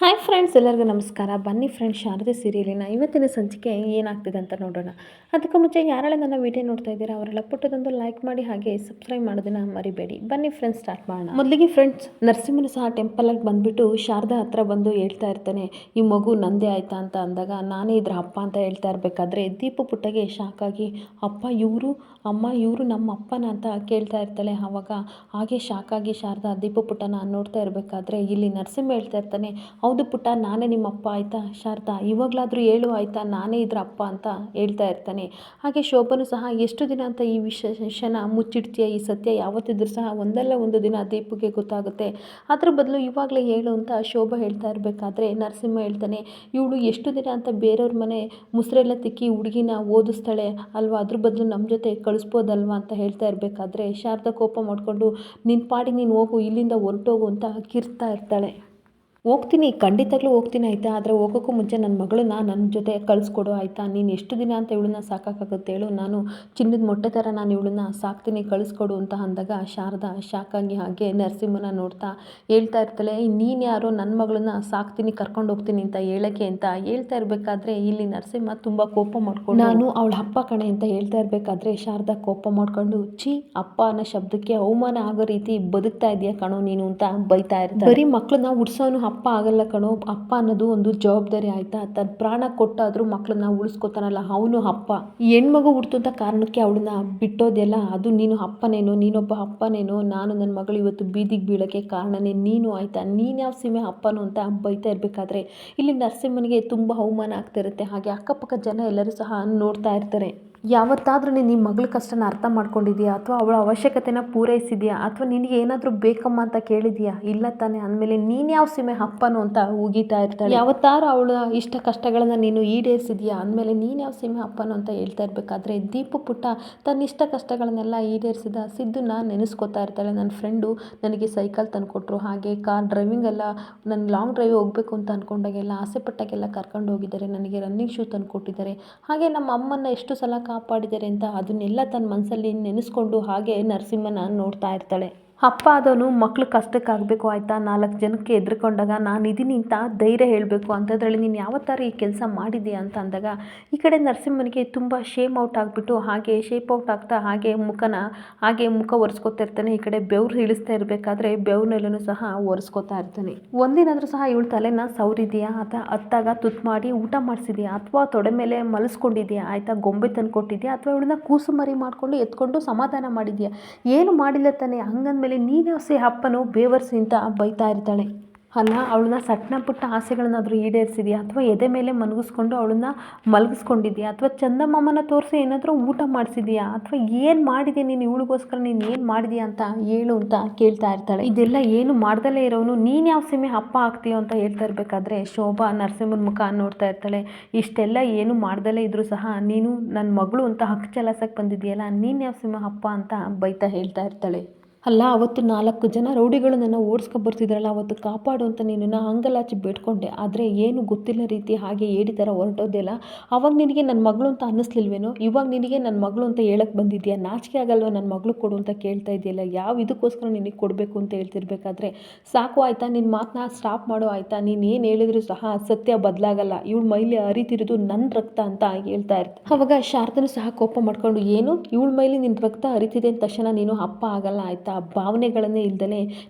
Hi friends, ಎಲ್ಲರಿಗೂ ನಮಸ್ಕಾರ. ಬನ್ನಿ ಫ್ರೆಂಡ್ಸ್, ಶಾರದೆ ಸೀರಿಯಲಿನ ಇವತ್ತಿನ ಸಂಚಿಕೆ ಏನಾಗ್ತಿದೆ ಅಂತ ನೋಡೋಣ. ಅದಕ್ಕೂ ಮುಂಚೆ ಯಾರೆಲ್ಲ ನನ್ನ ವಿಡಿಯೋ ನೋಡ್ತಾ ಇದ್ದೀರಾ, ಅವರೆಲ್ಲ ಪುಟ್ಟದೊಂದು ಲೈಕ್ ಮಾಡಿ ಹಾಗೆ ಸಬ್ಸ್ಕ್ರೈಬ್ ಮಾಡೋದನ್ನ ಮರಿಬೇಡಿ. ಬನ್ನಿ ಫ್ರೆಂಡ್ಸ್ ಸ್ಟಾರ್ಟ್ ಮಾಡೋಣ. ಮೊದಲಿಗೆ ಫ್ರೆಂಡ್ಸ್ ನರಸಿಂಹನು ಸಹ ಟೆಂಪಲಾಗಿ ಬಂದುಬಿಟ್ಟು ಶಾರದಾ ಹತ್ರ ಬಂದು ಹೇಳ್ತಾ ಇರ್ತಾನೆ, ಈ ಮಗು ನಂದೇ ಆಯ್ತಾ? ಅಂತ ಅಂದಾಗ, ನಾನೇ ಇದ್ರ ಅಪ್ಪ ಅಂತ ಹೇಳ್ತಾ ಇರಬೇಕಾದ್ರೆ, ದೀಪ ಪುಟ್ಟಗೆ ಶಾಕ್ ಆಗಿ, ಅಪ್ಪ ಇವರು, ಅಮ್ಮ ಇವರು ನಮ್ಮ ಅಪ್ಪನ ಅಂತ ಕೇಳ್ತಾ ಇರ್ತಾಳೆ ಆವಾಗ ಹಾಗೆ ಶಾಕ್ ಆಗಿ ಶಾರದಾ ದೀಪ ಪುಟ್ಟನ ನೋಡ್ತಾ ಇರಬೇಕಾದ್ರೆ, ಇಲ್ಲಿ ನರಸಿಂಹ ಹೇಳ್ತಾ ಇರ್ತಾನೆ ಹೌದು ಪುಟ್ಟ, ನಾನೇ ನಿಮ್ಮ ಅಪ್ಪ ಆಯಿತಾ? ಶಾರದಾ, ಇವಾಗಲಾದರೂ ಹೇಳು ಆಯಿತಾ? ನಾನೇ ಇದ್ರ ಅಪ್ಪ ಅಂತ ಹೇಳ್ತಾ ಇರ್ತಾನೆ. ಹಾಗೆ ಶೋಭನು ಸಹ, ಎಷ್ಟು ದಿನ ಅಂತ ಈ ವಿಶೇಷನ ಮುಚ್ಚಿಡ್ತೀಯ? ಈ ಸತ್ಯ ಯಾವತ್ತಿದ್ರೂ ಸಹ ಒಂದಲ್ಲ ಒಂದು ದಿನ ದೀಪುಗೆ ಗೊತ್ತಾಗುತ್ತೆ. ಅದ್ರ ಬದಲು ಇವಾಗಲೇ ಹೇಳು ಅಂತ ಶೋಭ ಹೇಳ್ತಾ ಇರಬೇಕಾದ್ರೆ ನರಸಿಂಹ ಹೇಳ್ತಾನೆ, ಇವಳು ಎಷ್ಟು ದಿನ ಅಂತ ಬೇರೆಯವ್ರ ಮನೆ ಮುಸ್ರೆಲ್ಲ ತಿಕ್ಕಿ ಹುಡುಗಿನ ಓದಿಸ್ತಾಳೆ ಅಲ್ವಾ? ಅದ್ರ ಬದಲು ನಮ್ಮ ಜೊತೆ ಕಳಿಸ್ಬೋದಲ್ವಾ? ಅಂತ ಹೇಳ್ತಾ ಇರಬೇಕಾದ್ರೆ ಶಾರದಾ ಕೋಪ ಮಾಡಿಕೊಂಡು ನಿನ್ನ ಪಾಡಿ ನೀನು ಹೋಗು, ಇಲ್ಲಿಂದ ಹೊರಟೋಗು ಅಂತ ಕಿರ್ತಾ ಇರ್ತಾಳೆ. ಹೋಗ್ತೀನಿ ಖಂಡಿತಾಗ್ಲೂ ಹೋಗ್ತೀನಿ ಆಯಿತಾ? ಆದರೆ ಹೋಗೋಕ್ಕೂ ಮುಂಚೆ ನನ್ನ ಮಗಳನ್ನ ನನ್ನ ಜೊತೆ ಕಳಿಸ್ಕೊಡು ಆಯಿತಾ? ನೀನು ಎಷ್ಟು ದಿನ ಅಂತ ಇವಳನ್ನ ಸಾಕಾಗುತ್ತೆ ಹೇಳು. ನಾನು ಚಿನ್ನದ ಮೊಟ್ಟೆ ಥರ ನಾನು ಇವಳನ್ನ ಸಾಕ್ತೀನಿ ಕಳಿಸ್ಕೊಡು ಅಂತ ಅಂದಾಗ ಶಾರದಾ ಶಾಕಾಗಿ ಹಾಗೆ ನರಸಿಂಹನ ನೋಡ್ತಾ ಹೇಳ್ತಾ ಇರ್ತಾಳೆ. ನೀನು ಯಾರೋ? ನನ್ನ ಮಗಳನ್ನ ಸಾಕ್ತೀನಿ ಕರ್ಕೊಂಡು ಹೋಗ್ತೀನಿ ಅಂತ ಹೇಳೋಕ್ಕೆ ಅಂತ ಹೇಳ್ತಾ ಇರಬೇಕಾದ್ರೆ ಇಲ್ಲಿ ನರಸಿಂಹ ತುಂಬ ಕೋಪ ಮಾಡ್ಕೊಂಡು ನಾನು ಅವಳ ಅಪ್ಪ ಕಣೆ ಅಂತ ಹೇಳ್ತಾ ಇರಬೇಕಾದ್ರೆ ಶಾರದಾ ಕೋಪ ಮಾಡ್ಕೊಂಡು ಚಿ ಅಪ್ಪ ಅನ್ನೋ ಶಬ್ದಕ್ಕೆ ಅವಮಾನ ಆಗೋ ರೀತಿ ಬದುಕ್ತಾ ಇದೆಯಾ ಕಣೋ ನೀನು? ಅಂತ ಬೈತಾ ಇರ್ತಾರೆ ಬರೀ ಮಕ್ಕಳನ್ನ ಉಡ್ಸೋನು ಅಪ್ಪ ಆಗಲ್ಲ ಕಣೋ, ಅಪ್ಪ ಅನ್ನೋದು ಒಂದು ಜವಾಬ್ದಾರಿ ಆಯಿತಾ? ತನ್ನ ಪ್ರಾಣ ಕೊಟ್ಟಾದರೂ ಮಕ್ಕಳನ್ನ ಉಳಿಸ್ಕೊತಾನಲ್ಲ, ಅವನು ಅಪ್ಪ. ಈ ಹೆಣ್ಮಗು ಹುಡ್ತು ಕಾರಣಕ್ಕೆ ಅವಳನ್ನ ಬಿಟ್ಟೋದೆಲ್ಲ? ಅದು ನೀನು ಅಪ್ಪನೇನೋ, ನೀನೊಬ್ಬ ಅಪ್ಪನೇನೋ? ನಾನು ನನ್ನ ಮಗಳು ಇವತ್ತು ಬೀದಿಗೆ ಬೀಳೋಕ್ಕೆ ಕಾರಣನೇ ನೀನು ಆಯಿತಾ? ನೀನು ಯಾವ ಸೀಮೆ ಅಪ್ಪನು ಅಂತ ಬೈತಾ ಇರಬೇಕಾದ್ರೆ, ಇಲ್ಲಿ ನರಸಿಂಹನಿಗೆ ತುಂಬ ಅವಮಾನ ಆಗ್ತಾ ಇರುತ್ತೆ. ಹಾಗೆ ಅಕ್ಕಪಕ್ಕ ಜನ ಎಲ್ಲರೂ ಸಹ ನೋಡ್ತಾ ಇರ್ತಾರೆ. ಯಾವತ್ತಾದ್ರೂ ನೀನು ನಿಮ್ಮ ಮಗಳ ಕಷ್ಟನ ಅರ್ಥ ಮಾಡ್ಕೊಂಡಿದ್ಯಾ? ಅಥವಾ ಅವಳ ಅವಶ್ಯಕತೆನ ಪೂರೈಸಿದೆಯಾ? ಅಥವಾ ನಿನಗೆ ಏನಾದರೂ ಬೇಕಮ್ಮ ಅಂತ ಕೇಳಿದೆಯಾ? ಇಲ್ಲ ತಾನೇ, ಅಂದಮೇಲೆ ನೀನು ಯಾವ ಸೀಮೆ ಅಪ್ಪನು ಅಂತ ಉಗೀತಾ ಇರ್ತಾಳೆ? ಯಾವತ್ತಾರು ಅವಳ ಇಷ್ಟ ಕಷ್ಟಗಳನ್ನ ನೀನು ಈಡೇರಿಸಿದೆಯಾ? ಅಂದಮೇಲೆ ನೀನು ಯಾವ ಸೀಮೆ ಅಪ್ಪನು ಅಂತ ಹೇಳ್ತಾ ಇರಬೇಕಾದ್ರೆ ದೀಪು ಪುಟ್ಟ ತನ್ನ ಇಷ್ಟ ಕಷ್ಟಗಳನ್ನೆಲ್ಲ ಈಡೇರಿಸಿದ ಸಿದ್ದನ್ನ ನೆನೆಸ್ಕೊತಾ ಇರ್ತಾಳೆ. ನನ್ನ ಫ್ರೆಂಡು ನನಗೆ ಸೈಕಲ್ ತಂದುಕೊಟ್ರು. ಹಾಗೆ ಕಾರ್ ಡ್ರೈವಿಂಗ್ ಎಲ್ಲ ನನ್ನ ಲಾಂಗ್ ಡ್ರೈವ್ ಹೋಗಬೇಕು ಅಂತ ಅಂದ್ಕೊಂಡಾಗೆಲ್ಲ ಆಸೆ ಪಟ್ಟಾಗೆಲ್ಲ ಕರ್ಕೊಂಡು ಹೋಗಿದ್ದಾರೆ ನನಗೆ ರನ್ನಿಂಗ್ ಶೂ ತಂದು ಕೊಟ್ಟಿದ್ದಾರೆ ಹಾಗೆ ನಮ್ಮ ಅಮ್ಮನ ಎಷ್ಟು ಸಲ ಕಾಪಾಡಿದ್ದಾರೆ ಅಂತ ಅದನ್ನೆಲ್ಲ ತನ್ನ ಮನಸ್ಸಲ್ಲಿ ನೆನೆಸ್ಕೊಂಡು ಹಾಗೆ ನರಸಿಂಹನ ನೋಡ್ತಾ ಇರ್ತಾಳೆ. ಅಪ್ಪ ಆದವನು ಮಕ್ಳು ಕಷ್ಟಕ್ಕಾಗಬೇಕು ಆಯಿತಾ? ನಾಲ್ಕು ಜನಕ್ಕೆ ಎದ್ರುಕೊಂಡಾಗ ನಾನು ಅಂತ ಧೈರ್ಯ ಹೇಳಬೇಕು ಅಂಥದ್ರಲ್ಲಿ ನೀನು ಯಾವತ್ತಾರು ಈ ಕೆಲಸ ಮಾಡಿದ್ಯಾ ಅಂತ ಅಂದಾಗ, ಈ ಕಡೆ ನರಸಿಂಹನಿಗೆ ತುಂಬ ಶೇಮ್ ಔಟ್ ಆಗಿಬಿಟ್ಟು ಹಾಗೆ ಶೇಪ್ ಔಟ್ ಆಗ್ತಾ ಹಾಗೆ ಮುಖನ ಹಾಗೆ ಮುಖ ಒರೆಸ್ಕೊತಾ ಇರ್ತಾನೆ. ಈ ಕಡೆ ಬೆವ್ರು ಇಳಿಸ್ತಾ ಇರಬೇಕಾದ್ರೆ ಬೆವ್ರನೆಲ್ಲೂ ಸಹ ಒರೆಸ್ಕೊತಾ ಇರ್ತಾನೆ. ಒಂದಿನಾದರೂ ಸಹ ಇವಳು ತಲೆನ ಸೌರಿದೆಯಾ ಅಥವಾ ಅತ್ತಾಗ ತುತ್ತು ಮಾಡಿ ಊಟ ಮಾಡಿಸಿದೆಯಾ? ಅಥವಾ ತೊಡೆ ಮೇಲೆ ಮಲಸ್ಕೊಂಡಿದ್ಯಾ? ಆಯಿತಾ, ಗೊಂಬೆ ತಂದು ಕೊಟ್ಟಿದ್ಯಾ ಅಥವಾ ಇವಳನ್ನ ಕೂಸು ಮರಿ ಮಾಡಿಕೊಂಡು ಎತ್ಕೊಂಡು ಸಮಾಧಾನ ಮಾಡಿದ್ಯಾ? ಏನು ಮಾಡಿಲ್ಲ ತಾನೆ, ಹಂಗಂದ್ಮೇಲೆ ನೀನು ಸೇ ಅಪ್ಪನು ಬೇವರ್ಸಿ ಅಂತ ಬೈತಾ ಇರ್ತಾಳೆ. ಅಲ್ಲ, ಅವಳನ್ನ ಸಣ್ಣ ಪುಟ್ಟ ಆಸೆಗಳನ್ನಾದರೂ ಈಡೇರಿಸಿದ್ಯಾ? ಅಥವಾ ಎದೆ ಮೇಲೆ ಮಲಗಿಸ್ಕೊಂಡು ಅವಳನ್ನ ಮಲಗಿಸ್ಕೊಂಡಿದ್ಯಾ? ಅಥವಾ ಚಂದಮ್ಮಮ್ಮನ ತೋರಿಸಿ ಏನಾದರೂ ಊಟ ಮಾಡಿಸಿದ್ಯಾ? ಅಥವಾ ಏನು ಮಾಡಿದೆ ನೀನು? ಇವಳಿಗೋಸ್ಕರ ನೀನು ಏನು ಮಾಡಿದ್ಯಾ ಅಂತ ಹೇಳು ಅಂತ ಕೇಳ್ತಾ ಇರ್ತಾಳೆ. ಇದೆಲ್ಲ ಏನು ಮಾಡ್ದಲೇ ಇರೋನು? ನೀನು ಯಾವ ಸೀಮೆ ಅಪ್ಪ ಆಗ್ತೀಯೋ ಅಂತ ಹೇಳ್ತಾ ಇರಬೇಕಾದ್ರೆ ಶೋಭಾ ನರಸಿಂಹನ ಮುಖ ನೋಡ್ತಾ ಇರ್ತಾಳೆ. ಇಷ್ಟೆಲ್ಲ ಏನು ಮಾಡ್ದಲೇ ಇದ್ರೂ ಸಹ ನೀನು ನನ್ನ ಮಗಳು ಅಂತ ಹಕ್ಕು ಚಲಾಸಕ್ಕೆ ಬಂದಿದೆಯಲ್ಲ, ನೀನು ಯಾವ ಸೀಮೆ ಅಪ್ಪ ಅಂತ ಬೈತಾ ಹೇಳ್ತಾ ಇರ್ತಾಳೆ. ಅಲ್ಲ, ಅವತ್ತು ನಾಲ್ಕು ಜನ ರೌಡಿಗಳು ನನ್ನ ಓಡಿಸ್ಕೊ ಬರ್ತಿದ್ರಲ್ಲ, ಅವತ್ತು ಕಾಪಾಡು ಅಂತ ನಿನ್ನನ್ನು ಅಂಗಲಾಚಿ ಬೇಡ್ಕೊಂಡೆ. ಆದರೆ ಏನು ಗೊತ್ತಿಲ್ಲ ರೀತಿ ಹಾಗೆ ಏಡಿ ಥರ ಹೊರಟೋದೆಲ್ಲ. ಅವಾಗ ನಿನಗೆ ನನ್ನ ಮಗಳು ಅಂತ ಅನ್ನಿಸ್ಲಿಲ್ವೇನೋ? ಇವಾಗ ನಿನಗೆ ನನ್ನ ಮಗಳು ಅಂತ ಹೇಳಕ್ಕೆ ಬಂದಿದ್ಯಾ? ನಾಚಿಕೆ ಆಗಲ್ವ ನನ್ನ ಮಗಳು ಕೊಡು ಅಂತ ಕೇಳ್ತಾ ಇದೆಯಲ್ಲ? ಯಾವ ಇದಕ್ಕೋಸ್ಕರ ನಿನಗೆ ಕೊಡಬೇಕು ಅಂತ ಹೇಳ್ತಿರ್ಬೇಕಾದ್ರೆ? ಸಾಕು ಆಯಿತಾ ನಿನ್ನ ಮಾತನ್ನ ಸ್ಟಾಪ್ ಮಾಡೋ ಆಯಿತಾ? ನೀನು ಏನು ಹೇಳಿದ್ರು ಸಹ ಸತ್ಯ ಬದಲಾಗಲ್ಲ. ಇವಳು ಮೈಲಿ ಅರಿತಿರೋದು ನನ್ನ ರಕ್ತ ಅಂತ ಹೇಳ್ತಾ ಇರ್ತ. ಅವಾಗ ಶಾರದನು ಸಹ ಕೋಪ ಮಾಡ್ಕೊಂಡು, ಏನು? ಇವಳ ಮೈಲಿ ನಿನ್ನ ರಕ್ತ ಅರಿತಿದೆ ಅಂತ ತಕ್ಷಣ ನೀನು ಅಪ್ಪ ಆಗಲ್ಲ ಆಯಿತಾ? ಭಾವನೆಗಳನ್ನೇ ಇಲ್ದೇ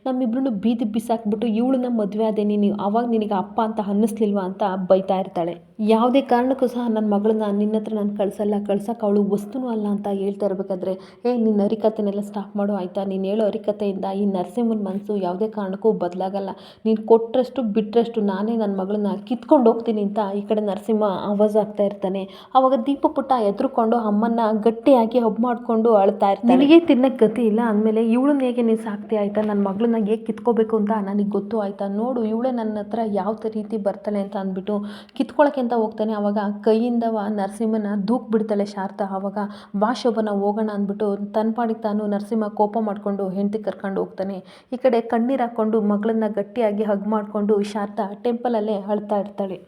ನಮ್ಮಿಬ್ರನ್ನು ಬೀದಿ ಬಿಸಾಕ್ಬಿಟ್ಟು, ಇವಳನ್ನ ಮದುವೆ ಆದೆ ನೀನು ಅವಾಗ ನಿನಗೆ ಅಪ್ಪ ಅಂತ ಅನ್ನಿಸ್ಲಿಲ್ವಾ? ಅಂತ ಬೈತಾ ಇರ್ತಾಳೆ. ಯಾವುದೇ ಕಾರಣಕ್ಕೂ ಸಹ ನನ್ನ ಮಗಳನ್ನ ನಿನ್ನ ಹತ್ರ ನಾನು ಕಳ್ಸಲ್ಲ ಕಳ್ಸಕ್ಕೆ ಅವಳು ವಸ್ತುನೂ ಅಲ್ಲ ಅಂತ ಹೇಳ್ತಾ ಇರಬೇಕಾದ್ರೆ, ಏ, ನಿನ್ನ ಹರಿಕತೆನೆಲ್ಲ ಸ್ಟಾಪ್ ಮಾಡು, ಆಯಿತಾ? ನೀನು ಹೇಳೋ ಹರಿಕತೆಯಿಂದ ಈ ನರಸಿಂಹನ ಮನಸ್ಸು ಯಾವುದೇ ಕಾರಣಕ್ಕೂ ಬದಲಾಗಲ್ಲ. ನೀನು ಕೊಟ್ಟರಷ್ಟು ಬಿಟ್ಟರಷ್ಟು ನಾನೇ ನನ್ನ ಮಗಳನ್ನ ಕಿತ್ಕೊಂಡು ಹೋಗ್ತೀನಿ ಅಂತ ಈ ಕಡೆ ನರಸಿಂಹ ಆವಾಜ್ ಆಗ್ತಾ ಇರ್ತಾನೆ. ಅವಾಗ ದೀಪ ಪುಟ್ಟ ಎದ್ರುಕೊಂಡು ಅಮ್ಮನ್ನ ಗಟ್ಟಿಯಾಗಿ ಹಬ್ ಮಾಡಿಕೊಂಡು ಅಳ್ತಾ ಇರ್ತಾನೆ ನಿನಗೆ ತಿನ್ನಕ್ಕೆ ಗತಿ ಇಲ್ಲ ಅಂದಮೇಲೆ ಇವಳನ್ನ ಹೇಗೆ ನೀನು ಸಾಕ್ತಿ ಆಯಿತಾ? ನನ್ನ ಮಗಳನ್ನ ಹೇಗೆ ಕಿತ್ಕೋಬೇಕು ಅಂತ ನನಗೆ ಗೊತ್ತು ಆಯಿತಾ? ನೋಡು, ಇವಳೇ ನನ್ನ ಹತ್ರ ಯಾವ ರೀತಿ ಬರ್ತಾಳೆ ಅಂತ ಅಂದ್ಬಿಟ್ಟು ಕಿತ್ಕೊಳಕ್ಕೆ ಅಂತ ಹೋಗ್ತಾನೆ. ಆವಾಗ ಕೈಯಿಂದವ ನರಸಿಂಹನ ದೂಕ್ ಬಿಡ್ತಾಳೆ ಶಾರದಾ ಆವಾಗ ಬಾ ಶೋಭನ ಹೋಗೋಣ ಅಂದ್ಬಿಟ್ಟು ತನ್ನ ಪಾಡಿಗೆ ತಾನು ನರಸಿಂಹ ಕೋಪ ಮಾಡಿಕೊಂಡು ಹೆಂಡತಿ ಕರ್ಕೊಂಡು ಹೋಗ್ತಾನೆ. ಈ ಕಡೆ ಕಣ್ಣೀರು ಹಾಕ್ಕೊಂಡು ಮಗಳನ್ನ ಗಟ್ಟಿಯಾಗಿ ಹಗ್ ಮಾಡಿಕೊಂಡು ಶಾರದಾ ಟೆಂಪಲಲ್ಲೇ ಅಳ್ತಾ ಇರ್ತಾಳೆ.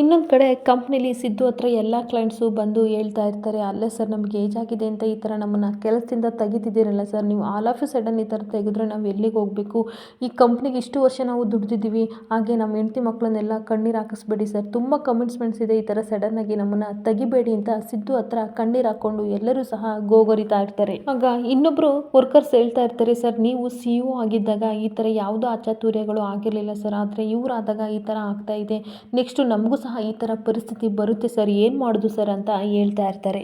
ಇನ್ನೊಂದು ಕಡೆ ಕಂಪ್ನಿಲಿ ಸಿದ್ದು ಹತ್ರ ಎಲ್ಲ ಕ್ಲೈಂಟ್ಸು ಬಂದು ಹೇಳ್ತಾ ಇರ್ತಾರೆ, ಅಲ್ಲೇ ಸರ್ ನಮಗೆ ಏಜ್ ಆಗಿದೆ ಅಂತ ಈ ಥರ ನಮ್ಮನ್ನು ಕೆಲಸದಿಂದ ತೆಗಿತಿದ್ದೀರಲ್ಲ ಸರ್ ನೀವು ಆಲ್ ಆಫ್ ಎ ಸಡನ್ ಈ ಥರ ತೆಗೆದ್ರೆ ನಾವು ಎಲ್ಲಿಗೆ ಹೋಗಬೇಕು? ಈ ಕಂಪ್ನಿಗೆ ಇಷ್ಟು ವರ್ಷ ನಾವು ದುಡ್ದಿದ್ದೀವಿ, ಹಾಗೆ ನಮ್ಮ ಹೆಂಡ್ತಿ ಮಕ್ಕಳನ್ನೆಲ್ಲ ಕಣ್ಣೀರು ಹಾಕಿಸ್ಬೇಡಿ ಸರ್ ತುಂಬ ಕಮಿಟ್ಸ್ಮೆಂಟ್ಸ್ ಇದೆ ಈ ಥರ ಸಡನ್ನಾಗಿ ನಮ್ಮನ್ನು ತೆಗಿಬೇಡಿ ಅಂತ ಸಿದ್ದು ಹತ್ರ ಕಣ್ಣೀರು ಹಾಕ್ಕೊಂಡು ಎಲ್ಲರೂ ಸಹ ಗೋಗರಿತಾ ಇರ್ತಾರೆ. ಆಗ ಇನ್ನೊಬ್ಬರು ವರ್ಕರ್ಸ್ ಹೇಳ್ತಾ ಇರ್ತಾರೆ ಸರ್ ನೀವು ಸಿ ಇ ಆಗಿದ್ದಾಗ ಈ ಥರ ಯಾವುದೋ ಅಚಾತುರ್ಯಗಳು ಆಗಿರಲಿಲ್ಲ ಸರ್ ಆದರೆ ಇವರಾದಾಗ ಈ ಥರ ಆಗ್ತಾ ಇದೆ. ನೆಕ್ಸ್ಟು ನಮಗೂ ಸಹ ಈ ಥರ ಪರಿಸ್ಥಿತಿ ಬರುತ್ತೆ ಸರ್ ಏನು ಮಾಡೋದು ಸರ್ ಅಂತ ಹೇಳ್ತಾ ಇರ್ತಾರೆ.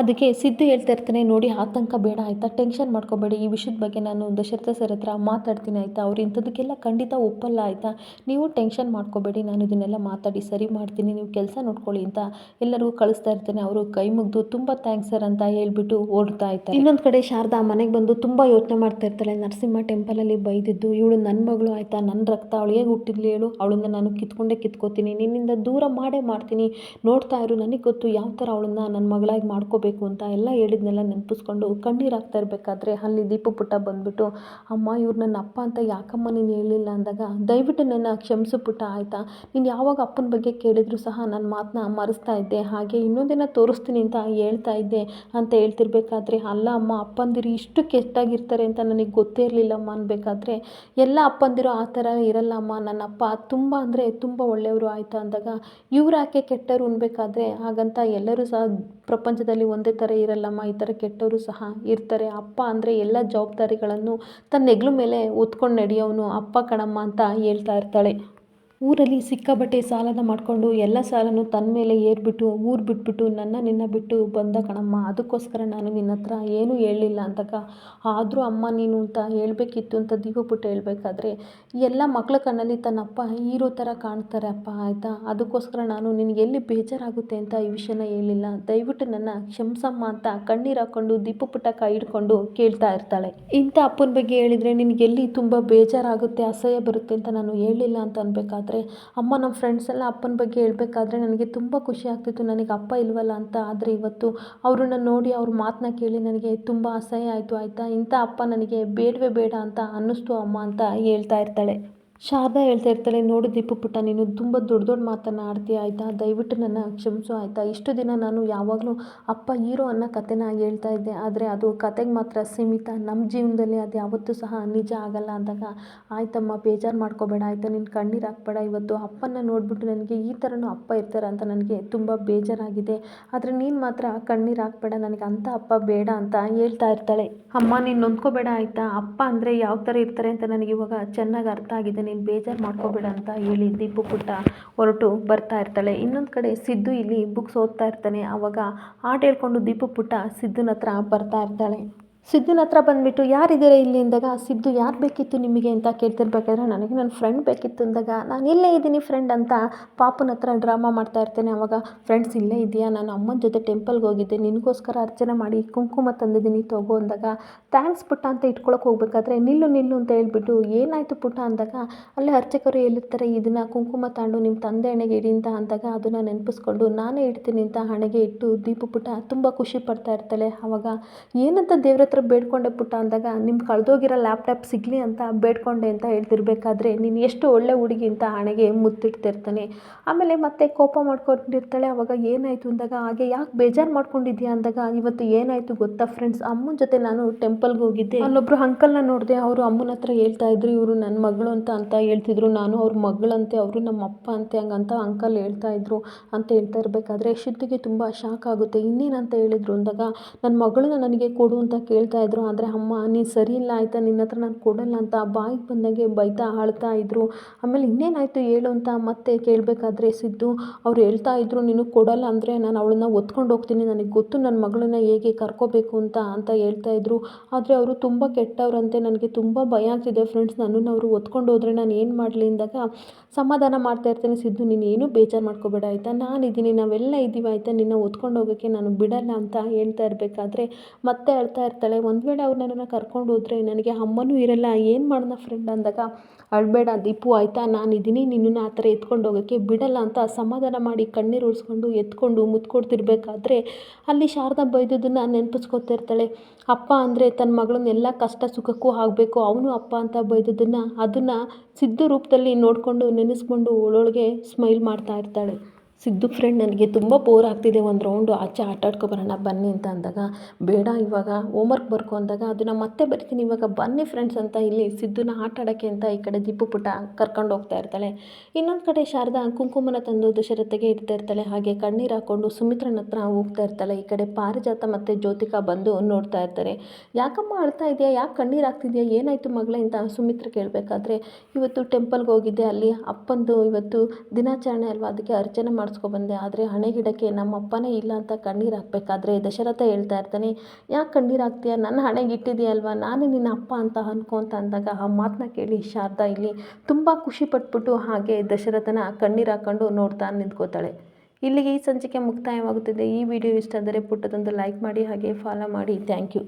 ಅದಕ್ಕೆ ಸಿದ್ದು ಹೇಳ್ತಾ ಇರ್ತಾನೆ, ನೋಡಿ, ಆತಂಕ ಬೇಡ ಆಯಿತಾ? ಟೆನ್ಷನ್ ಮಾಡ್ಕೋಬೇಡಿ. ಈ ವಿಷಯದ ಬಗ್ಗೆ ನಾನು ದಶರಥ ಸರ್ ಹತ್ರ ಮಾತಾಡ್ತೀನಿ ಆಯಿತಾ? ಅವ್ರು ಇಂಥದಕ್ಕೆಲ್ಲ ಖಂಡಿತ ಒಪ್ಪಲ್ಲ ಆಯಿತಾ? ನೀವು ಟೆನ್ಷನ್ ಮಾಡ್ಕೋಬೇಡಿ. ನಾನು ಇದನ್ನೆಲ್ಲ ಮಾತಾಡಿ ಸರಿ ಮಾಡ್ತೀನಿ. ನೀವು ಕೆಲಸ ನೋಡ್ಕೊಳ್ಳಿ ಅಂತ ಎಲ್ಲರಿಗೂ ಕಳಿಸ್ತಾ ಇರ್ತಾನೆ. ಅವರು ಕೈ ಮುಗಿದು, ತುಂಬ ಥ್ಯಾಂಕ್ಸ್ ಸರ್ ಅಂತ ಹೇಳ್ಬಿಟ್ಟು ಓಡ್ತಾ ಇರ್ತಾರೆ. ಇನ್ನೊಂದು ಕಡೆ ಶಾರದಾ ಮನೆಗೆ ಬಂದು ತುಂಬ ಯೋಚನೆ ಮಾಡ್ತಾ ಇರ್ತಾಳೆ. ನರಸಿಂಹ ಟೆಂಪಲಲ್ಲಿ ಬೈದಿದ್ದು, ಇವಳು ನನ್ನ ಮಗಳು ಆಯಿತಾ? ನನ್ನ ರಕ್ತ ಅವಳು ಹೇಗೆ ಹುಟ್ಟಿದ್ಲು ಹೇಳು. ಅವಳನ್ನ ನಾನು ಕಿತ್ಕೊಂಡೇ ಕಿತ್ಕೋತೀನಿ. ನಿನ್ನಿಂದ ದೂರ ಮಾಡೇ ಮಾಡ್ತೀನಿ. ನೋಡ್ತಾ ಇರು. ನನಗೆ ಗೊತ್ತು ಯಾವ ಥರ ಅವಳನ್ನ ನನ್ನ ಮಗಳಾಗಿ ಮಾಡ್ಕೋಬೇಕು. ಅಂತ ಎಲ್ಲ ಹೇಳಿದ್ನೆಲ್ಲ ನೆನಪಿಸ್ಕೊಂಡು ಕಣ್ಣೀರು ಹಾಕ್ತಾ ಇರಬೇಕಾದ್ರೆ ಅಲ್ಲಿ ದೀಪ ಪುಟ್ಟ ಬಂದುಬಿಟ್ಟು, ಅಮ್ಮ, ಇವ್ರು ನನ್ನ ಅಪ್ಪ ಅಂತ ಯಾಕಮ್ಮ ನೀನು ಹೇಳಿಲ್ಲ? ಅಂದಾಗ, ದಯವಿಟ್ಟು ನನ್ನ ಕ್ಷಮಿಸು ಪುಟ್ಟ, ಆಯಿತಾ? ನೀನು ಯಾವಾಗ ಅಪ್ಪನ ಬಗ್ಗೆ ಕೇಳಿದ್ರು ಸಹ ನನ್ನ ಮಾತನ್ನ ಮರೆಸ್ತಾ ಇದ್ದೆ. ಹಾಗೆ ಇನ್ನೊಂದಿನ ತೋರಿಸ್ತೀನಿ ಅಂತ ಹೇಳ್ತಾ ಇದ್ದೆ ಅಂತ ಹೇಳ್ತಿರ್ಬೇಕಾದ್ರೆ, ಅಲ್ಲ ಅಮ್ಮ, ಅಪ್ಪಂದಿರು ಇಷ್ಟು ಕೆಟ್ಟಾಗಿರ್ತಾರೆ ಅಂತ ನನಗೆ ಗೊತ್ತೇ ಇರಲಿಲ್ಲಮ್ಮ ಅನ್ಬೇಕಾದ್ರೆ, ಎಲ್ಲ ಅಪ್ಪಂದಿರು ಆ ಥರ ಇರಲ್ಲಮ್ಮ ನನ್ನ ಅಪ್ಪ ತುಂಬ ಅಂದರೆ ತುಂಬ ಒಳ್ಳೆಯವರು, ಆಯಿತಾ? ಅಂದಾಗ, ಇವ್ರು ಯಾಕೆ ಕೆಟ್ಟರು ಅನ್ಬೇಕಾದ್ರೆ ಹಾಗಂತ ಎಲ್ಲರೂ ಸಹ ಪ್ರಪಂಚದಲ್ಲಿ ಒಂದೇ ಥರ ಇರಲ್ಲಮ್ಮ, ಈ ಥರ ಕೆಟ್ಟವರು ಸಹ ಇರ್ತಾರೆ. ಅಪ್ಪ ಅಂದರೆ ಎಲ್ಲ ಜವಾಬ್ದಾರಿಗಳನ್ನು ತನ್ನ ಹೆಗ್ಲ ಮೇಲೆ ಹೊತ್ಕೊಂಡು ನಡೆಯೋನು ಅಪ್ಪ ಕಣಮ್ಮ ಅಂತ ಹೇಳ್ತಾ ಇರ್ತಾಳೆ. ಊರಲ್ಲಿ ಸಿಕ್ಕಾಬಟ್ಟೆ ಸಾಲನ ಮಾಡಿಕೊಂಡು ಎಲ್ಲ ಸಾಲನೂ ತನ್ನ ಮೇಲೆ ಏರ್ಬಿಟ್ಟು, ಊರು ಬಿಟ್ಬಿಟ್ಟು, ನನ್ನ ನಿನ್ನ ಬಿಟ್ಟು ಬಂದ ಕಣಮ್ಮ. ಅದಕ್ಕೋಸ್ಕರ ನಾನು ನಿನ್ನ ಹತ್ರ ಏನೂ ಹೇಳಲಿಲ್ಲ ಅಂತಕ ಆದರೂ ಅಮ್ಮ ನೀನು ಅಂತ ಹೇಳಬೇಕಿತ್ತು ಅಂತ ಪುಟ್ಟ ಹೇಳಬೇಕಾದ್ರೆ, ಎಲ್ಲ ಮಕ್ಕಳ ಕಣ್ಣಲ್ಲಿ ತನ್ನ ಅಪ್ಪ ಹೀರೋ ಥರ ಕಾಣ್ತಾರೆ ಅಪ್ಪ, ಆಯಿತಾ? ಅದಕ್ಕೋಸ್ಕರ ನಾನು ನಿನಗೆ ಎಲ್ಲಿ ಬೇಜಾರಾಗುತ್ತೆ ಅಂತ ಈ ವಿಷಯನ ಹೇಳಿಲ್ಲ. ದಯವಿಟ್ಟು ನನ್ನ ಕ್ಷಮಿಸಮ್ಮ ಅಂತ ಕಣ್ಣೀರು ಹಾಕ್ಕೊಂಡು ಪುಟ್ಟ ಕೈ ಹಿಡ್ಕೊಂಡು ಕೇಳ್ತಾ ಇರ್ತಾಳೆ. ಇಂಥ ಅಪ್ಪನ ಬಗ್ಗೆ ಹೇಳಿದರೆ ನಿನಗೆಲ್ಲಿ ತುಂಬ ಬೇಜಾರಾಗುತ್ತೆ, ಅಸಹ್ಯ ಬರುತ್ತೆ ಅಂತ ನಾನು ಹೇಳಿಲ್ಲ ಅಂತ ಅನ್ಬೇಕಾದ್ರೆ ಅಮ್ಮ ನಮ್ಮ ಫ್ರೆಂಡ್ಸ್ ಎಲ್ಲ ಅಪ್ಪನ ಬಗ್ಗೆ ಹೇಳಬೇಕಾದ್ರೆ ನನಗೆ ತುಂಬ ಖುಷಿ ಆಗ್ತಿತ್ತು. ನನಗೆ ಅಪ್ಪ ಇಲ್ವಲ್ಲ ಅಂತ. ಆದರೆ ಇವತ್ತು ಅವ್ರನ್ನ ನೋಡಿ ಅವ್ರ ಮಾತನ್ನ ಕೇಳಿ ನನಗೆ ತುಂಬ ಅಸಹ್ಯ ಆಯಿತು, ಆಯಿತಾ? ಇಂಥ ಅಪ್ಪ ನನಗೆ ಬೇಡವೇ ಬೇಡ ಅಂತ ಅನ್ನಿಸ್ತು ಅಮ್ಮ ಅಂತ ಹೇಳ್ತಾ ಇರ್ತಾಳೆ. ಶಾರದಾ ಹೇಳ್ತಾ ಇರ್ತಾಳೆ, ನೋಡು ದೀಪು ಪುಟ್ಟ, ನೀನು ತುಂಬ ದೊಡ್ಡ ದೊಡ್ಡ ಮಾತನ್ನು ಆಡ್ತೀಯ ಆಯಿತಾ? ದಯವಿಟ್ಟು ನನ್ನ ಕ್ಷಮಿಸು, ಆಯಿತಾ? ಇಷ್ಟು ದಿನ ನಾನು ಯಾವಾಗಲೂ ಅಪ್ಪ, ಹೀರೋ ಅನ್ನೋ ಕಥೆನ ಹೇಳ್ತಾ ಇದ್ದೆ. ಆದರೆ ಅದು ಕತೆಗೆ ಮಾತ್ರ ಸೀಮಿತ. ನಮ್ಮ ಜೀವನದಲ್ಲಿ ಅದು ಯಾವತ್ತೂ ಸಹ ನಿಜ ಆಗಲ್ಲ ಅಂದಾಗ, ಆಯ್ತಮ್ಮ, ಬೇಜಾರು ಮಾಡ್ಕೋಬೇಡ, ಆಯಿತಾ? ನಿನ್ನ ಕಣ್ಣೀರು ಹಾಕ್ಬೇಡ. ಇವತ್ತು ಅಪ್ಪನ ನೋಡಿಬಿಟ್ಟು ನನಗೆ ಈ ಥರನೂ ಅಪ್ಪ ಇರ್ತಾರೆ ಅಂತ ನನಗೆ ತುಂಬ ಬೇಜಾರಾಗಿದೆ. ಆದರೆ ನೀನು ಮಾತ್ರ ಕಣ್ಣೀರು ಹಾಕ್ಬೇಡ, ನನಗೆ ಅಂಥ ಅಪ್ಪ ಬೇಡ ಅಂತ ಹೇಳ್ತಾ ಇರ್ತಾಳೆ. ಅಮ್ಮ, ನೀನು ನೊಂದ್ಕೋಬೇಡ, ಆಯಿತಾ? ಅಪ್ಪ ಅಂದರೆ ಯಾವ ಥರ ಇರ್ತಾರೆ ಅಂತ ನನಗೆ ಇವಾಗ ಚೆನ್ನಾಗಿ ಅರ್ಥ ಆಗಿದೆ. ನೀನು ಬೇಜಾರು ಮಾಡ್ಕೋಬೇಡ ಅಂತ ಹೇಳಿ ದೀಪು ಪುಟ್ಟ ಹೊರಟು ಬರ್ತಾ ಇರ್ತಾಳೆ. ಇನ್ನೊಂದು ಕಡೆ ಸಿದ್ದು ಇಲ್ಲಿ ಬುಕ್ಸ್ ಓದ್ತಾ ಇರ್ತಾನೆ. ಆವಾಗ ಹಾಡು ಹೇಳ್ಕೊಂಡು ದೀಪು ಪುಟ್ಟ ಸಿದ್ದುನ ಹತ್ರ ಬರ್ತಾ ಇರ್ತಾಳೆ. ಸಿದ್ದುನ ಹತ್ರ ಬಂದುಬಿಟ್ಟು, ಯಾರಿದ್ದೀರಾ ಇಲ್ಲಿ? ಅಂದಾಗ, ಸಿದ್ದು ಯಾರು ಬೇಕಿತ್ತು ನಿಮಗೆ ಅಂತ ಕೇಳ್ತಿರ್ಬೇಕಾದ್ರೆ ನನಗೆ ನನ್ನ ಫ್ರೆಂಡ್ ಬೇಕಿತ್ತು ಅಂದಾಗ, ನಾನು ಇಲ್ಲೇ ಇದ್ದೀನಿ ಫ್ರೆಂಡ್ ಅಂತ ಪಾಪನ ಹತ್ರ ಡ್ರಾಮಾ ಮಾಡ್ತಾ ಇರ್ತೇನೆ ಅವಾಗ. ಫ್ರೆಂಡ್ಸ್ ಇಲ್ಲೇ ಇದೆಯಾ ನಾನು ಅಮ್ಮನ ಜೊತೆ ಟೆಂಪಲ್ಗೆ ಹೋಗಿದ್ದೆ. ನಿನಗೋಸ್ಕರ ಅರ್ಚನೆ ಮಾಡಿ ಕುಂಕುಮ ತಂದಿದ್ದೀನಿ, ತಗೋ ಅಂದಾಗ ಥ್ಯಾಂಕ್ಸ್ ಪುಟ್ಟ ಅಂತ ಇಟ್ಕೊಳಕ್ಕೆ ಹೋಗ್ಬೇಕಾದ್ರೆ ನಿಲ್ಲು ನಿಲ್ಲು ಅಂತ ಹೇಳ್ಬಿಟ್ಟು ಏನಾಯಿತು ಪುಟ್ಟ ಅಂದಾಗ, ಅಲ್ಲೇ ಅರ್ಚಕರು ಹೇಳಿರ್ತಾರೆ ಇದನ್ನು ಕುಂಕುಮ ತಾಂಡು ನಿಮ್ಮ ತಂದೆ ಹಣೆಗೆ ಇಡಿ ಅಂತ ಅಂದಾಗ, ಅದನ್ನು ನೆನಪಿಸ್ಕೊಂಡು, ನಾನೇ ಇಡ್ತೀನಿ ಅಂತ ಹಣೆಗೆ ಇಟ್ಟು ದೀಪ ಪುಟ್ಟ ತುಂಬ ಖುಷಿ ಪಡ್ತಾ ಇರ್ತಾಳೆ ಆವಾಗ ಏನಂತ ದೇವ್ರ ಹತ್ರ ಬೇಡ್ಕೊಂಡೆ ಪುಟ್ಟ ಅಂದಾಗ ನಿಮ್ಮ ಕಳೆದೋಗಿರೋ ಲ್ಯಾಪ್ಟಾಪ್ ಸಿಗಲಿ ಅಂತ ಬೇಡ್ಕೊಂಡೆ ಅಂತ ಹೇಳ್ತಿರ್ಬೇಕಾದ್ರೆ ನೀನು ಎಷ್ಟು ಒಳ್ಳೆ ಹುಡುಗಿ ಅಂತ ಹಣೆಗೆ ಮುತ್ತಿಡ್ತಿರ್ತಾನೆ. ಆಮೇಲೆ ಮತ್ತೆ ಕೋಪ ಮಾಡ್ಕೊಂಡಿರ್ತಾಳೆ, ಅವಾಗ ಏನಾಯಿತು ಅಂದಾಗ ಹಾಗೆ ಯಾಕೆ ಬೇಜಾರು ಮಾಡ್ಕೊಂಡಿದ್ಯಾ ಅಂದಾಗ ಇವತ್ತು ಏನಾಯಿತು ಗೊತ್ತಾ ಫ್ರೆಂಡ್ಸ್ ಅಮ್ಮನ ಜೊತೆ ನಾನು ಟೆಂಪಲ್ಗೆ ಹೋಗಿದ್ದೆ. ಅಲ್ಲೊಬ್ರು ಅಂಕಲ್ನ ನೋಡಿದೆ, ಅವರು ಅಮ್ಮನ ಹತ್ರ ಹೇಳ್ತಾ ಇದ್ರು, ಇವರು ನನ್ನ ಮಗಳು ಅಂತ ಅಂತ ಹೇಳ್ತಿದ್ರು. ನಾನು ಅವ್ರ ಮಗಳಂತೆ, ಅವರು ನಮ್ಮ ಅಪ್ಪ ಅಂತೆ ಹಂಗಂತ ಅಂಕಲ್ ಹೇಳ್ತಾ ಇದ್ರು ಅಂತ ಹೇಳ್ತಾ ಇರಬೇಕಾದ್ರೆ ಶಿದ್ದಿಗೆ ತುಂಬ ಶಾಕ್ ಆಗುತ್ತೆ. ಇನ್ನೇನಂತ ಹೇಳಿದ್ರು ಅಂದಾಗ ನನ್ನ ಮಗಳನ್ನ ನನಗೆ ಕೊಡು ಅಂತ ಕೇಳ್ತಾ ಇದ್ರು, ಆದರೆ ಅಮ್ಮ, ನೀನು ಸರಿ ಇಲ್ಲ ಆಯಿತಾ? ನಿನ್ನ ಹತ್ರ ನಾನು ಕೊಡಲ್ಲ ಅಂತ ಬಾಯಿಗೆ ಬಂದಂಗೆ ಬೈತಾ ಆಳ್ತಾ ಇದ್ರು. ಆಮೇಲೆ ಇನ್ನೇನಾಯಿತು ಹೇಳು ಅಂತ ಮತ್ತೆ ಕೇಳಬೇಕಾದ್ರೆ ಸಿದ್ದು, ಅವ್ರು ಹೇಳ್ತಾ ಇದ್ರು, ನಿನಗೆ ಕೊಡಲ್ಲ ಅಂದರೆ ನಾನು ಅವಳನ್ನ ಒತ್ಕೊಂಡು ಹೋಗ್ತೀನಿ. ನನಗೆ ಗೊತ್ತು ನನ್ನ ಮಗಳನ್ನ ಹೇಗೆ ಕರ್ಕೋಬೇಕು ಅಂತ ಅಂತ ಹೇಳ್ತಾ ಇದ್ರು. ಆದರೆ ಅವರು ತುಂಬ ಕೆಟ್ಟವರಂತೆ, ನನಗೆ ತುಂಬ ಭಯ ಆಗ್ತಿದೆ ಫ್ರೆಂಡ್ಸ್ ನನ್ನನ್ನು ಅವರು ಒತ್ಕೊಂಡು ಹೋದರೆ ನಾನು ಏನು ಮಾಡಲಿ? ಅಂದಾಗ, ಸಮಾಧಾನ ಮಾಡ್ತಾ ಇರ್ತೇನೆ ಸಿದ್ದು, ನೀನು ಏನೂ ಬೇಜಾರು ಮಾಡ್ಕೋಬೇಡ ಆಯಿತಾ? ನಾನಿದ್ದೀನಿ, ನಾವೆಲ್ಲ ಇದ್ದೀವಿ ಆಯಿತಾ? ನಿನ್ನ ಒತ್ಕೊಂಡು ಹೋಗೋಕ್ಕೆ ನಾನು ಬಿಡಲ್ಲ ಅಂತ ಹೇಳ್ತಾ ಇರಬೇಕಾದ್ರೆ ಮತ್ತೆ ಹೇಳ್ತಾ ಇರ್ತಾಳೆ ಒಂದು ವೇಳೆ ಅವ್ರು ನನ್ನನ್ನು ಕರ್ಕೊಂಡು ಹೋದ್ರೆ ನನಗೆ ಅಮ್ಮನೂ ಇರಲ್ಲ, ಏನು ಮಾಡೋಣ ಫ್ರೆಂಡ್ ಅಂದಾಗ, ಅಳಬೇಡ ದೀಪು, ಆಯಿತಾ? ನಾನಿದ್ದೀನಿ ನಿನ್ನನ್ನು ಆ ಥರ ಎತ್ಕೊಂಡು ಹೋಗೋಕ್ಕೆ ಬಿಡಲ್ಲ ಅಂತ ಸಮಾಧಾನ ಮಾಡಿ ಕಣ್ಣೀರು ಉಳಿಸ್ಕೊಂಡು ಎತ್ಕೊಂಡು ಮುತ್ಕೊಡ್ತಿರ್ಬೇಕಾದ್ರೆ, ಅಲ್ಲಿ ಶಾರದಾ ಬೈದದನ್ನು ನೆನಪಿಸ್ಕೊತಿರ್ತಾಳೆ ಅಪ್ಪ ಅಂದರೆ ತನ್ನ ಮಗಳನ್ನ ಎಲ್ಲ ಕಷ್ಟ ಸುಖಕ್ಕೂ ಆಗಬೇಕು ಅವನು ಅಪ್ಪ ಅಂತ ಬೈದದನ್ನು ಅದನ್ನು ಸಿದ್ದು ರೂಪದಲ್ಲಿ ನೋಡಿಕೊಂಡು ನೆನೆಸ್ಕೊಂಡು ಒಳೊಳಗೆ ಸ್ಮೈಲ್ ಮಾಡ್ತಾ ಇರ್ತಾಳೆ. ಸಿದ್ದು ಫ್ರೆಂಡ್ ನನಗೆ ತುಂಬ ಬೋರ್ ಆಗ್ತಿದೆ ಒಂದು ರೌಂಡು ಆಚೆ ಆಟ ಆಡ್ಕೊಬರೋಣ ಬನ್ನಿ ಅಂತ ಅಂದಾಗ, ಬೇಡ ಇವಾಗ ಹೋಮ್ವರ್ಕ್ ಬರ್ಕೊ ಅಂದಾಗ, ಅದನ್ನು ಮತ್ತೆ ಬರ್ತೀನಿ, ಇವಾಗ ಬನ್ನಿ ಫ್ರೆಂಡ್ಸ್ ಅಂತ ಇಲ್ಲಿ ಸಿದ್ದುನ ಆಟ ಆಡೋಕ್ಕೆ ಅಂತ ಈ ಕಡೆ ದೀಪು ಪುಟ್ಟ ಕರ್ಕೊಂಡು ಹೋಗ್ತಾ ಇರ್ತಾಳೆ. ಇನ್ನೊಂದು ಕಡೆ ಶಾರದಾ ಕುಂಕುಮನ ತಂದು ದಶರಥಗೆ ಇಡ್ತಾ ಇರ್ತಾಳೆ. ಹಾಗೆ ಕಣ್ಣೀರು ಹಾಕ್ಕೊಂಡು ಸುಮಿತ್ರನ ಹತ್ರ ಹೋಗ್ತಾ ಇರ್ತಾಳೆ. ಈ ಕಡೆ ಪಾರಿಜಾತ ಮತ್ತು ಜ್ಯೋತಿಕಾ ಬಂದು ನೋಡ್ತಾ ಇರ್ತಾರೆ. ಯಾಕಮ್ಮ ಅಳ್ತಾ ಇದೆಯಾ? ಯಾಕೆ ಕಣ್ಣೀರು ಹಾಕ್ತಿದ್ಯಾ? ಏನಾಯಿತು ಮಗಳೇ ಅಂತ ಸುಮಿತ್ರ ಕೇಳಬೇಕಾದ್ರೆ, ಇವತ್ತು ಟೆಂಪಲ್ಗೆ ಹೋಗಿದ್ದೆ, ಅಲ್ಲಿ ಅಪ್ಪಂದು ಇವತ್ತು ದಿನಾಚರಣೆ ಅಲ್ವಾ? ಅದಕ್ಕೆ ಅರ್ಚನೆ ಮಾಡಿಸ್ಕೊಬಂದೆ ಆದರೆ ಹಣೆಗಿಡಕ್ಕೆ ನಮ್ಮ ಅಪ್ಪನೇ ಇಲ್ಲ ಅಂತ ಕಣ್ಣೀರು ಹಾಕಬೇಕಾದ್ರೆ ದಶರಥ ಹೇಳ್ತಾ ಇರ್ತಾನೆ, ಯಾಕೆ ಕಣ್ಣೀರು ಹಾಕ್ತೀಯ? ನನ್ನ ಹಣೆಗೆ ಇಟ್ಟಿದೆಯಲ್ವಾ? ನಾನೇ ನಿನ್ನ ಅಪ್ಪ ಅಂತ ಅನ್ಕೊ ಅಂತ ಅಂದಾಗ ಆ ಮಾತನ್ನ ಕೇಳಿ ಶಾರದಾ ಇಲ್ಲಿ ತುಂಬ ಖುಷಿ ಪಟ್ಬಿಟ್ಟು ಹಾಗೆ ದಶರಥನ ಕಣ್ಣೀರು ಹಾಕ್ಕೊಂಡು ನೋಡ್ತಾ ನಿಂತ್ಕೋತಾಳೆ. ಇಲ್ಲಿಗೆ ಈ ಸಂಚಿಕೆ ಮುಕ್ತಾಯವಾಗುತ್ತದೆ. ಈ ವಿಡಿಯೋ ಇಷ್ಟ ಆದರೆ ಪುಟ್ಟದೊಂದು ಲೈಕ್ ಮಾಡಿ ಹಾಗೆ ಫಾಲೋ ಮಾಡಿ. Thank you